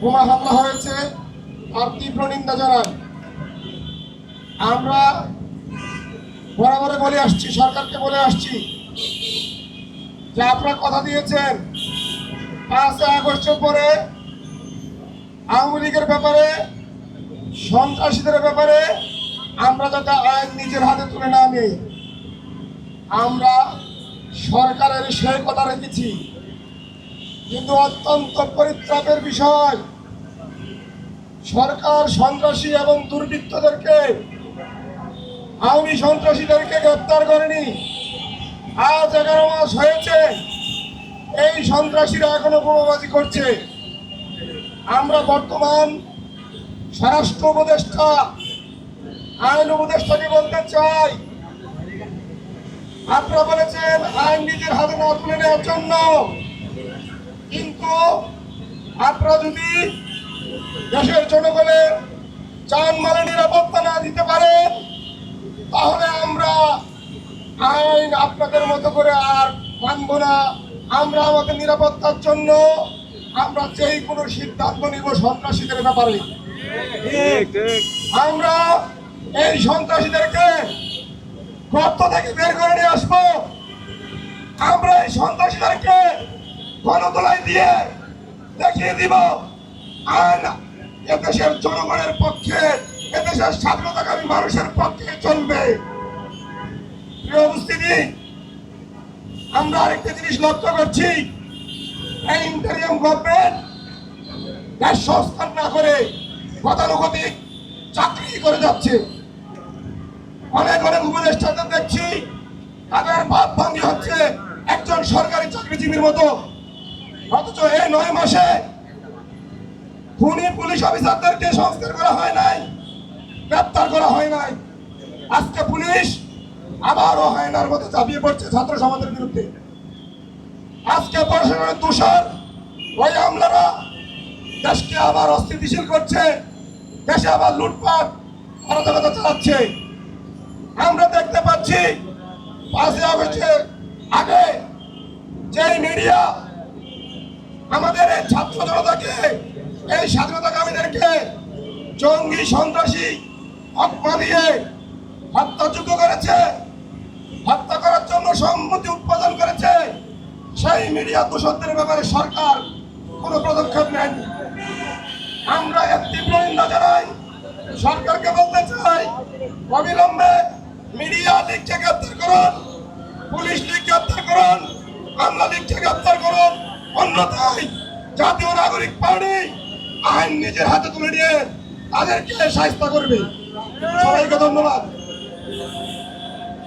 বোমা হামলা হয়েছে, তার তীব্র নিন্দা জানান। আমরা বরাবরে বলে আসছি, সরকারকে বলে আসছি যে আপনারা কথা দিয়েছেন, পাঁচই আগস্টের পরে আওয়ামী লীগের ব্যাপারে, সন্ত্রাসীদের ব্যাপারে আমরা যাতে আইন নিজের হাতে তুলে না নিই, আমরা সরকারের সেই কথা রেখেছি। কিন্তু অত্যন্ত পরিত্রাপের বিষয়। সরকার সন্ত্রাসী এবং দুর্বৃত্তদেরকে, আওয়ামী সন্ত্রাসীদেরকে গ্রেপ্তার করেনি। আজ এগারো মাস হয়েছে, এই সন্ত্রাসীরা এখনও বোমাবাজি করছে। আমরা বর্তমান স্বরাষ্ট্র উপদেষ্টা, আইন উপদেষ্টাকে বলতে চাই। আপনারা বলেছেন আইন নিজের হাতে না তুলে নেওয়ার জন্য কিন্তু আপনারা যদি দেশের জনগণের যানমালের নিরাপত্তা না দিতে পারেন তাহলে আমরা আইন আপনাদের মতো করে আর মানব না। আমরা আমাদের নিরাপত্তার জন্য আমরা যেই কোনো সিদ্ধান্ত নিব সন্ত্রাসীদের ব্যাপারে। আমরা এই সন্ত্রাসীদেরকে গর্ত থেকে বের করে নিয়ে আসব। আমরা এই সন্ত্রাসীদেরকে গণতলায় দিয়ে দেখিয়ে দিব আইন এদেশের জনগণের পক্ষে, এদেশের স্বাধীনতাকামী মানুষের পক্ষে চলবে। আমরা আরেকটা জিনিস লক্ষ্য করছি। এই ইন্টারিয়াম গভর্নমেন্ট সংস্কার না করে গতানুগতিক চাকরি করে যাচ্ছে। অনেক অনেক উপদেষ্টাদের দেখছি, তাদের ভাব ভাঙ্গি হচ্ছে একজন সরকারি চাকরিজীবীর মতো। অথচ এই নয় মাসে খুনি পুলিশ অফিসারদেরকে সংস্কার করা হয় নাই, গ্রেপ্তার করা হয় নাই। আজকে পুলিশ আবারও হায়নার মতো চাপিয়ে পড়ছে ছাত্র সমাজের বিরুদ্ধে। আজকে প্রশাসনের তুষার, ওই আমলারা দেশকে আবার অস্থিতিশীল করছে, দেশে আবার লুটপাট, অরাজকতা চালাচ্ছে। আমরা দেখতে পাচ্ছি পাঁচই আগস্টের আগে যেই মিডিয়া আমাদের এই ছাত্র জনতাকে, এই স্বাধীনতাকামীদেরকে জঙ্গি সন্ত্রাসী হকমা দিয়ে হত্যাযোগ্য করেছে, হত্যা করার জন্য সম্মতি উৎপাদন করেছে। সেই মিডিয়া দোষদের ব্যাপারে সরকার কোনো পদক্ষেপ নেয়নি। আমরা এর তীব্র নিন্দা জানাই, সরকারকে বলতে চাই, অবিলম্বে মিডিয়া লীগকে গ্রেপ্তার করুন, পুলিশ লীগ গ্রেপ্তার করুন আমলা লীগকে গ্রেপ্তার করুন। অন্যথায় জাতীয় নাগরিক পার্টি আইন নিজের হাতে তুলে নিয়ে তাদেরকে সাহিত্য করবে। সবাইকে ধন্যবাদ।